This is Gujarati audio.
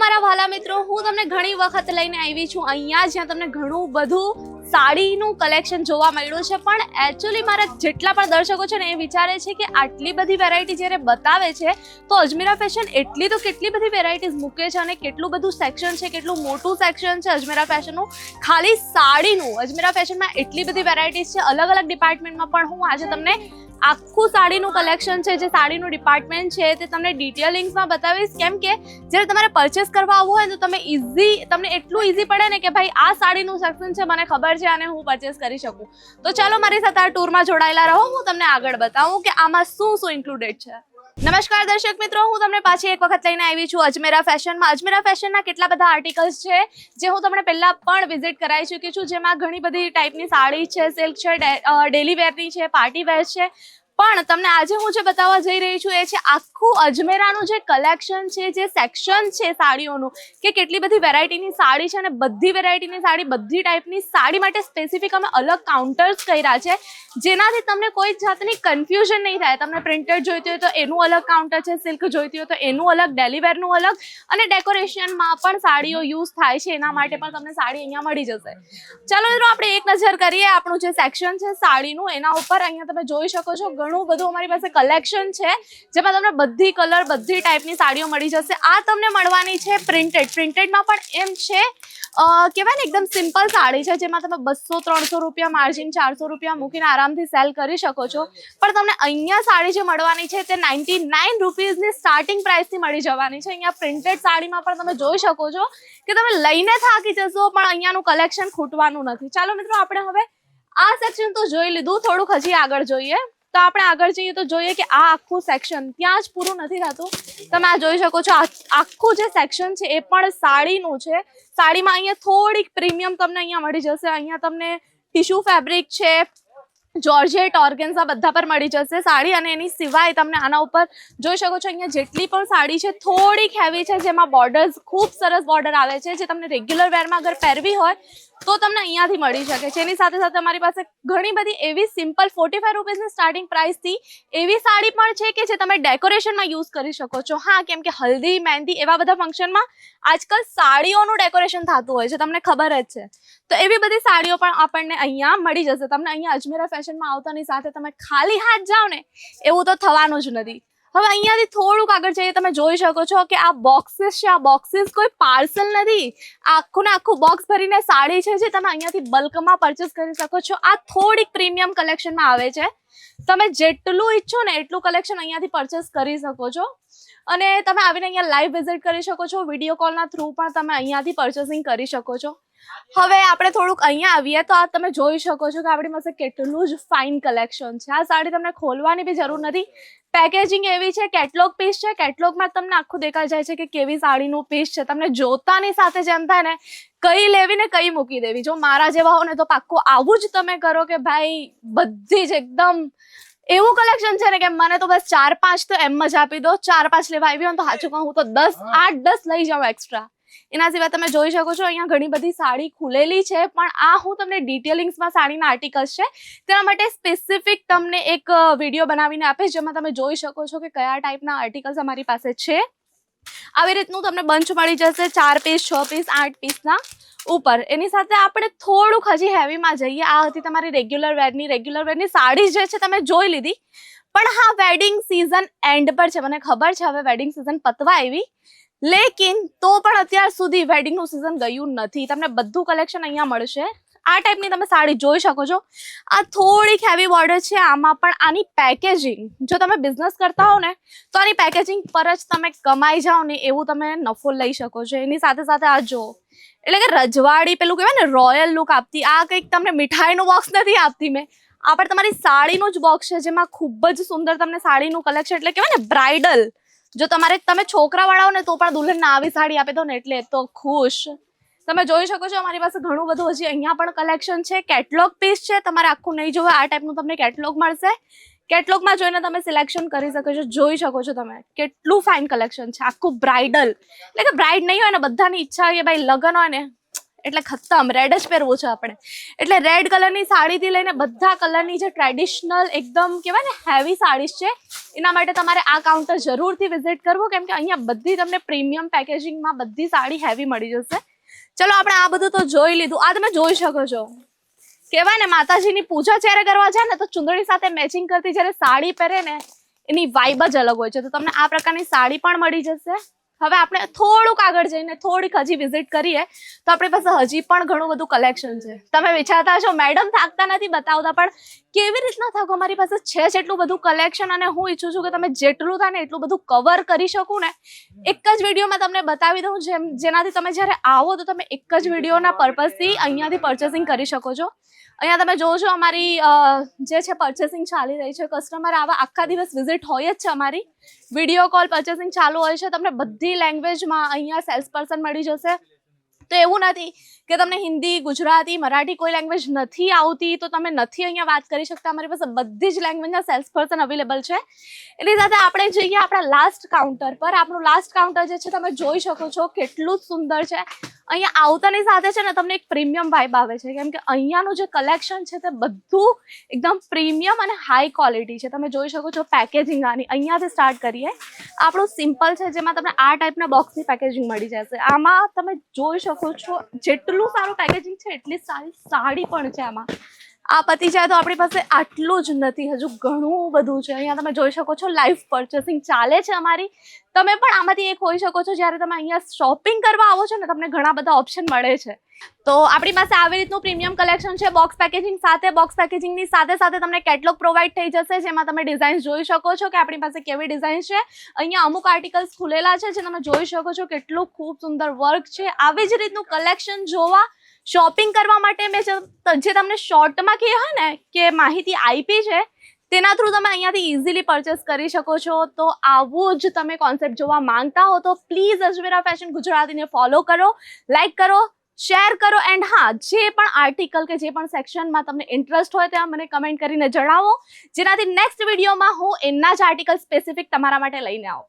મારા વાલા મિત્રો, હું તમને ઘણી વખત લઈને આવી છું. અહીંયા જ્યાં તમને ઘણું બધું સાડીનું કલેક્શન જોવા મળ્યું છે. પણ એકચ્યુઅલી મારા જેટલા પણ દર્શકો છે ને, એ વિચારે છે કે આટલી બધી વેરાયટી જ્યારે બતાવે છે, તો અજમેરા ફેશન એટલી તો કેટલી બધી વેરાયટીઝ મૂકે છે અને કેટલું બધું સેક્શન છે, કેટલું મોટું સેક્શન છે અજમેરા ફેશનનું ખાલી સાડીનું અજમેરા ફેશનમાં એટલી બધી વેરાયટીઝ છે. અલગ અલગ ડિપાર્ટમેન્ટમાં પણ હું આજે તમને આખું સાડીનું કલેક્શન છે, જે સાડીનું ડિપાર્ટમેન્ટ છે, તે તમને ડિટેલિંગ્સમાં બતાવીશ. કેમ કે જ્યારે તમારે પરચેસ કરવા આવવું હોય તો તમે ઇઝી તમને એટલું ઇઝી પડે ને કે ભાઈ, આ સાડીનું સેક્શન છે, મને ખબર છે અને હું પરચેસ કરી શકું. તો ચાલો, મારી સાથે આ ટૂરમાં જોડાયેલા રહો. હું તમને આગળ બતાવું કે આમાં શું શું ઇન્ક્લુડેડ છે. નમસ્કાર દર્શક મિત્રો, હું તમને પાછી એક વખત લઈને આવી છું અજમેરા ફેશનમાં. અજમેરા ફેશનના કેટલા બધા આર્ટિકલ્સ છે, જે હું તમને પહેલાં પણ વિઝિટ કરાવી ચૂકી છું, જેમાં ઘણી બધી ટાઈપની સાડી છે સિલ્ક છે ડેલી વેરની છે પાર્ટી વેર છે. પણ તમને આજે હું જે બતાવવા જઈ રહી છું એ છે આખું અજમેરાનું જે કલેક્શન છે, જે સેક્શન છે સાડીઓનું, કે કેટલી બધી વેરાયટીની સાડી છે અને બધી વેરાયટીની સાડી, બધી ટાઈપની સાડી માટે સ્પેસિફિક અમે અલગ કાઉન્ટર્સ કર્યા છે, જેનાથી તમને કોઈ જાતની કન્ફ્યુઝન નહીં થાય. તમને પ્રિન્ટેડ જોઈતી હોય તો એનું અલગ કાઉન્ટર છે સિલ્ક જોઈતી હોય તો એનું અલગ ડેલિવરનું અલગ અને ડેકોરેશનમાં પણ સાડીઓ યુઝ થાય છે. એના માટે પણ તમને સાડી અહીંયા મળી જશે. ચાલો મિત્રો, આપણે એક નજર કરીએ આપણું જે સેક્શન છે સાડીનું. એના ઉપર અહીંયા તમે જોઈ શકો છો ઘણું બધું અમારી પાસે કલેક્શન છે, જેમાં તમને બધી કલર બધી ટાઈપની સાડીઓ મળી જશે. આ તમને મળવાની છે પ્રિન્ટેડ પ્રિન્ટેડમાં પણ એમ છે કહેવાય ને એકદમ સિમ્પલ સાડી છે, જેમાં તમે બસો, ત્રણસો રૂપિયા માર્જિન ચારસો રૂપિયા મૂકીને આરામથી સેલ કરી શકો છો. પણ તમને અહીંયા સાડી જે મળવાની છે, તે નાઇન્ટી નાઇન રૂપીઝની સ્ટાર્ટિંગ પ્રાઇસથી મળી જવાની છે. અહીંયા પ્રિન્ટેડ સાડીમાં પણ તમે જોઈ શકો છો કે તમે લઈને થાકી જશો, પણ અહીંયાનું કલેક્શન ખૂટવાનું નથી. ચાલો મિત્રો, આપણે હવે આ સેક્શન તો જોઈ લીધું. થોડુંક હજી આગળ જોઈએ. તો આપણે આગળ જઈએ તો જોઈએ કે આ આખું સેક્શન ત્યાં જ પૂરું નથી થતું. તમે આ જોઈ શકો છો આખું જે સેક્શન છે એ પણ સાડીનું છે. સાડીમાં અહીંયા થોડીક પ્રીમિયમ તમને અહીંયા મળી જશે. અહીંયા તમને ટીશ્યુ ફેબ્રિક છે જોર્જેટ આ બધા પર મળી જશે સાડી અને એની સિવાય તમને આના ઉપર જોઈ શકો છો અહીંયા જેટલી પણ સાડી છે, થોડીક હેવી છે, જેમાં બોર્ડર્સ ખૂબ સરસ બોર્ડર આવે છે, જે તમને રેગ્યુલર વેરમાં અગર પહેરવી હોય તો તમને અહીંયાથી મળી શકે છે. એની સાથે સાથે અમારી પાસે ઘણી બધી એવી સિમ્પલ ફોર્ટી ફાઈવ રૂપીઝની સ્ટાર્ટિંગ પ્રાઇસથી એવી સાડી પણ છે કે જે તમે ડેકોરેશનમાં યુઝ કરી શકો છો. હા, કેમ કે હલ્દી, મહેંદી એવા બધા ફંક્શનમાં આજકાલ સાડીઓનું ડેકોરેશન થતું હોય છે, તમને ખબર જ છે. તો એવી બધી સાડીઓ પણ આપણને અહીંયા મળી જશે. તમને અહીંયા અજમેરા ફેશનમાં આવતાની સાથે તમે ખાલી હાથ જાઓ ને, એવું તો થવાનું જ નથી. હવે અહીંયાથી થોડુંક આગળ જઈએ, તમે જોઈ શકો છો કે આ બોક્સીસ છે, આ બોક્સિસ કોઈ પાર્સલ નથી. આખું ને આખું બોક્સ ભરીને સાડી છે જે તમે અહીંયાથી બલ્કમાં પરચેસ કરી શકો છો. આ થોડીક પ્રીમિયમ કલેક્શનમાં આવે છે. તમે જેટલું ઈચ્છો ને એટલું કલેક્શન અહીંયાથી પરચેસ કરી શકો છો. અને તમે આવીને અહીંયા લાઈવ વિઝિટ કરી શકો છો વીડિયો કોલના થ્રુ પણ તમે અહીંયાથી પરચેસિંગ કરી શકો છો. હવે આપણે થોડુંક અહીંયા આવીએ તો આ તમે જોઈ શકો છો કે આપણી પાસે કેટલું જ ફાઇન કલેક્શન છે. આ સાડી તમને ખોલવાની બી જરૂર નથી. પેકેજિંગ એવી છે કેટલોગ પીસ છે કેટલોગમાં તમને આખું દેખાઈ જાય છે કે કેવી સાડીનું પીસ છે. તમને જોતાની સાથે જેમ થાય ને કઈ લેવી ને કઈ મૂકી દેવી. જો મારા જેવા હો ને તો પાક્કું આવું જ તમે કરો કે ભાઈ બધી જ એકદમ એવું કલેક્શન છે ને કે મને તો બસ ચાર પાંચ તો એમ જ આપી દો. ચાર પાંચ લેવા આવી હોય તો સાચું કહું હું તો દસ આઠ દસ લઈ જાઉં એક્સ્ટ્રા એના સિવાય તમે જોઈ શકો છો, અહીંયા ઘણી બધી સાડી ખુલેલી છે, પણ આ હું તમને ડિટેલિંગ્સમાં સાડીના આર્ટિકલ્સ છે, તેના માટે સ્પેસિફિક તમને એક વીડિયો બનાવીને આપીશ, જેમાં તમે જોઈ શકો છો કે કયા ટાઈપના આર્ટિકલ્સ અમારી પાસે છે. આવી રીતનું તમને બંચ મળી જશે, ચાર પીસ છ પીસ આઠ પીસના ઉપર. એની સાથે આપણે થોડુંક હજી હેવીમાં જઈએ. આ હતી તમારી રેગ્યુલર વેરની રેગ્યુલર વેરની સાડી જે છે તમે જોઈ લીધી. પણ હા વેડિંગ સિઝન એન્ડ પર છે. મને ખબર છે, હવે વેડિંગ સિઝન પતવા આવી. લેકિન તો પણ અત્યાર સુધી વેડિંગનું સિઝન ગયું નથી. તમને બધું કલેક્શન અહીંયા મળશે. આ ટાઈપની તમે સાડી જોઈ શકો છો. આ થોડીક હેવી બોર્ડર છે. આમાં પણ આની પેકેજિંગ જો તમે બિઝનેસ કરતા હો ને, તો આની પેકેજિંગ પર જ તમે કમાઈ જાઓ ને એવું તમે નફો લઈ શકો છો. એની સાથે સાથે આ જો, એટલે કે રજવાડી પેલું કહેવાય ને રોયલ લુક આપતી. આ કંઈક તમને મીઠાઈનું બોક્સ નથી આપતી મેં. આ પણ તમારી સાડીનું જ બોક્સ છે, જેમાં ખૂબ જ સુંદર તમને સાડીનું કલેક્શન એટલે કહેવાય ને બ્રાઇડલ જો તમારે તમે છોકરા વાળાઓ ને તો પણ દુલ્હનને આવી સાડી આપી દો ને એટલે તો ખુશ. તમે જોઈ શકો છો અમારી પાસે ઘણું બધું હજી અહીંયા પણ કલેક્શન છે. કેટલોગ પીસ છે. તમારે આખું નહીં જોવે, આ ટાઈપનું તમને કેટલોગ મળશે. કેટલોગમાં જોઈને તમે સિલેક્શન કરી શકો છો, જોઈ શકો છો તમે. કેટલું ફાઇન કલેક્શન છે. આખું બ્રાઇડલ એટલે કે બ્રાઇડ નહીં હોય ને, બધાની ઈચ્છા કે ભાઈ લગ્ન હોય ને એટલે ખતમ. રેડ જ પહેરવું છે આપણે. એટલે રેડ કલરની સાડીથી લઈને બધા કલરની જે ટ્રેડિશનલ એકદમ કહેવાય ને હેવી સાડીઝ છે, એના માટે તમારે આ કાઉન્ટર જરૂરથી વિઝિટ કરવું. કેમ કે અહીંયા બધી તમને પ્રીમિયમ પેકેજિંગમાં બધી સાડી હેવી મળી જશે. ચલો આપણે આ બધું તો જોઈ લીધું. આ તમે જોઈ શકો છો. કહેવાય ને માતાજીની પૂજા જ્યારે કરવા જાય ને તો ચુંદડી સાથે મેચિંગ કરતી જ્યારે સાડી પહેરે ને એની વાઇબ જ અલગ હોય છે. તો તમને આ પ્રકારની સાડી પણ મળી જશે. હવે આપણે થોડુંક આગળ જઈને થોડીક હજી વિઝિટ કરીએ, તો આપણી પાસે હજી પણ ઘણું બધું કલેક્શન છે. તમે વિચારતા છો મેડમ થાકતા નથી, બતાવતા, પણ કેવી રીતના થાકો? મારી પાસે છે જેટલું બધું કલેક્શન અને હું ઈચ્છું છું કે તમે જેટલું થાય ને એટલું બધું કવર કરી શકું ને. એક જ વિડીયોમાં તમને બતાવી દઉં, જેમ, જેનાથી તમે જ્યારે આવો, તો તમે એક જ વિડીયોના પર્પઝથી અહીંયાથી પરચેસિંગ કરી શકો છો. અહીંયા તમે જોવો છો અમારી જે છે પરચેસિંગ ચાલી રહી છે. કસ્ટમર આવા આખા દિવસ વિઝિટ હોય જ છે અમારી. વીડિયો કોલ પર્ચેસિંગ ચાલુ હોય છે, તમને બધી લેંગ્વેજમાં અહીંયા સેલ્સ પર્સન મળી જશે. તો એવું નથી કે તમને હિન્દી, ગુજરાતી, મરાઠી કોઈ લેંગ્વેજ નથી આવતી, તો તમે નથી અહીંયા વાત કરી શકતા. અમારી પાસે બધી જ લેંગ્વેજના સેલ્સ પર્સન અવેલેબલ છે. એની સાથે આપણે જઈએ આપણા લાસ્ટ કાઉન્ટર પર. આપણું લાસ્ટ કાઉન્ટર જે છે, તમે જોઈ શકો છો, કેટલું સુંદર છે. અહીંયા આવતાની સાથે છે ને તમને એક પ્રીમિયમ વાઇબ આવે છે. કેમ કે અહીંયાનું જે કલેક્શન છે તે બધું એકદમ પ્રીમિયમ અને હાઈ ક્વોલિટી છે. તમે જોઈ શકો છો પેકેજિંગ આની. અહીંયાથી સ્ટાર્ટ કરીએ. આપણું સિમ્પલ છે, જેમાં તમને આ ટાઈપના બોક્સની પેકેજિંગ મળી જશે. આમાં તમે જોઈ શકો છો, જેટલું સારું પેકેજિંગ છે, એટલી સારી સાડી પણ છે આમાં. આ પતી જાય તો આપણી પાસે આટલું જ નથી, હજુ ઘણું બધું છે. અહીંયા તમે જોઈ શકો છો લાઈવ પરચેસિંગ ચાલે છે અમારી. તમે પણ આમાંથી એક હોઈ શકો છો, જ્યારે તમે અહીંયા શોપિંગ કરવા આવો છો ને, તમને ઘણા બધા ઓપ્શન મળે છે. તો આપણી પાસે આવી રીતનું પ્રીમિયમ કલેક્શન છે બોક્સ પેકેજિંગ સાથે બોક્સ પેકેજિંગની સાથે સાથે તમને કેટલોગ પ્રોવાઈડ થઈ જશે, જેમાં તમે ડિઝાઇન્સ જોઈ શકો છો કે આપણી પાસે કેવી ડિઝાઇન છે. અહીંયા અમુક આર્ટિકલ્સ ખુલેલા છે, જે તમે જોઈ શકો છો કેટલું ખૂબ સુંદર વર્ક છે. આવી જ રીતનું કલેક્શન જોવા શોપિંગ કરવા માટે મેં જે તમને શોર્ટમાં કહે ને, કે માહિતી આપી છે, તેના થ્રુ તમે અહીંયાથી ઇઝીલી પરચેસ કરી શકો છો. તો આવું જ તમે કોન્સેપ્ટ જોવા માંગતા હો તો પ્લીઝ અજમેરા ફેશન ગુજરાતીને ફોલો કરો લાઈક કરો શેર કરો એન્ડ હા, જે પણ આર્ટિકલ કે જે પણ સેક્શનમાં તમને ઇન્ટરેસ્ટ હોય ત્યાં મને કમેન્ટ કરીને જણાવો. જેનાથી નેક્સ્ટ વિડીયોમાં હું એના જ આર્ટિકલ સ્પેસિફિક તમારા માટે લઈને આવું.